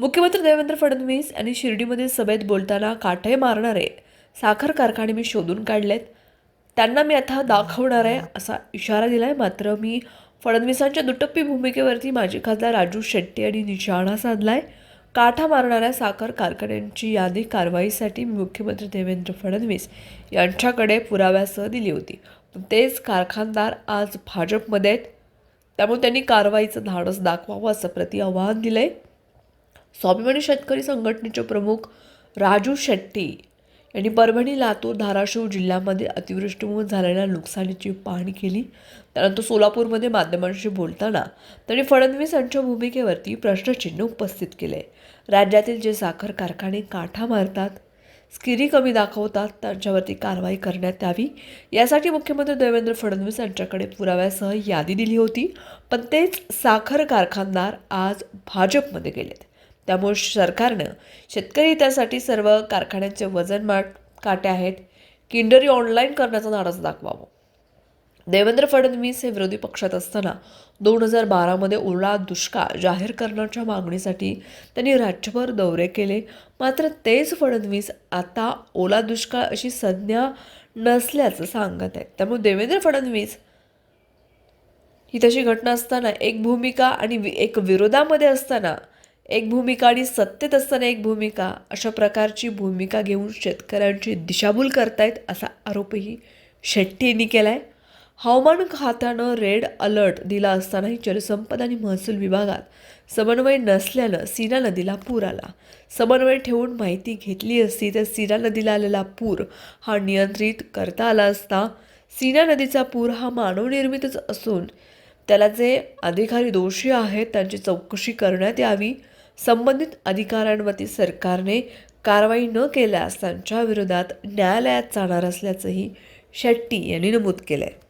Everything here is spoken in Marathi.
मुख्यमंत्री देवेंद्र फडणवीस यांनी शिर्डीमधील सभेत बोलताना काठे मारणारे साखर कारखाने मी शोधून काढलेत त्यांना मी आता दाखवणार आहे असा इशारा दिला आहे मात्र मी फडणवीसांच्या दुटप्पी भूमिकेवरती माजी खासदार राजू शेट्टी यांनी निशाणा साधला आहे काठा मारणाऱ्या साखर कारखान्यांची यादी कारवाईसाठी मी मुख्यमंत्री देवेंद्र फडणवीस यांच्याकडे पुराव्यासह दिली होती. तेच कारखानदार आज भाजपमध्ये आहेत. त्यामुळे त्यांनी कारवाईचं धाडस दाखवावं असं प्रति आव्हान आहे स्वाभिमानी शेतकरी संघटनेचे प्रमुख राजू शेट्टी यांनी परभणी लातूर धाराशिव जिल्ह्यामध्ये अतिवृष्टीमुळे झालेल्या नुकसानीची पाहणी केली. त्यानंतर सोलापूरमध्ये माध्यमांशी बोलताना त्यांनी फडणवीस यांच्या भूमिकेवरती प्रश्नचिन्ह उपस्थित केले. राज्यातील जे साखर कारखाने काठा मारतात स्किरी कमी दाखवतात त्यांच्यावरती कारवाई करण्यात यावी. यासाठी मुख्यमंत्री देवेंद्र फडणवीस यांच्याकडे पुराव्यासह यादी दिली होती. पण तेच साखर कारखानदार आज भाजपमध्ये गेलेत. त्यामुळे सरकारनं शेतकरी हितासाठी सर्व कारखान्यांचे वजनमाट काटे आहेत. किंडरी ऑनलाईन करण्याचा नाराज दाखवावं. देवेंद्र फडणवीस हे विरोधी पक्षात असताना दोन हजार बारामध्ये ओला दुष्काळ जाहीर करण्याच्या मागणीसाठी त्यांनी राज्यभर दौरे केले. मात्र तेच फडणवीस आता ओला दुष्काळ अशी संज्ञा नसल्याचं सांगत आहेत. त्यामुळे देवेंद्र फडणवीस ही तशी घटना असताना एक भूमिका आणि वि- एक विरोधामध्ये असताना एक भूमिका आणि सत्तेत असताना एक भूमिका अशा प्रकारची भूमिका घेऊन शेतकऱ्यांची दिशाभूल करतायत असा आरोपही शेट्टी यांनी केला आहे हवामान खात्यानं रेड अलर्ट दिला असतानाही जलसंपदा आणि महसूल विभागात समन्वय नसल्यानं सीना नदीला पूर आला. समन्वय ठेवून माहिती घेतली असती तर सीना नदीला आलेला पूर हा नियंत्रित करता आला असता सीना नदीचा पूर हा मानवनिर्मितच असून त्याला जे अधिकारी दोषी आहेत त्यांची चौकशी करण्यात यावी संबंधित अधिकाऱ्यांवरती सरकारने कारवाई न केल्यास त्यांच्या विरोधात न्यायालयात जाणार असल्याचंही शेट्टी यांनी नमूद केलं आहे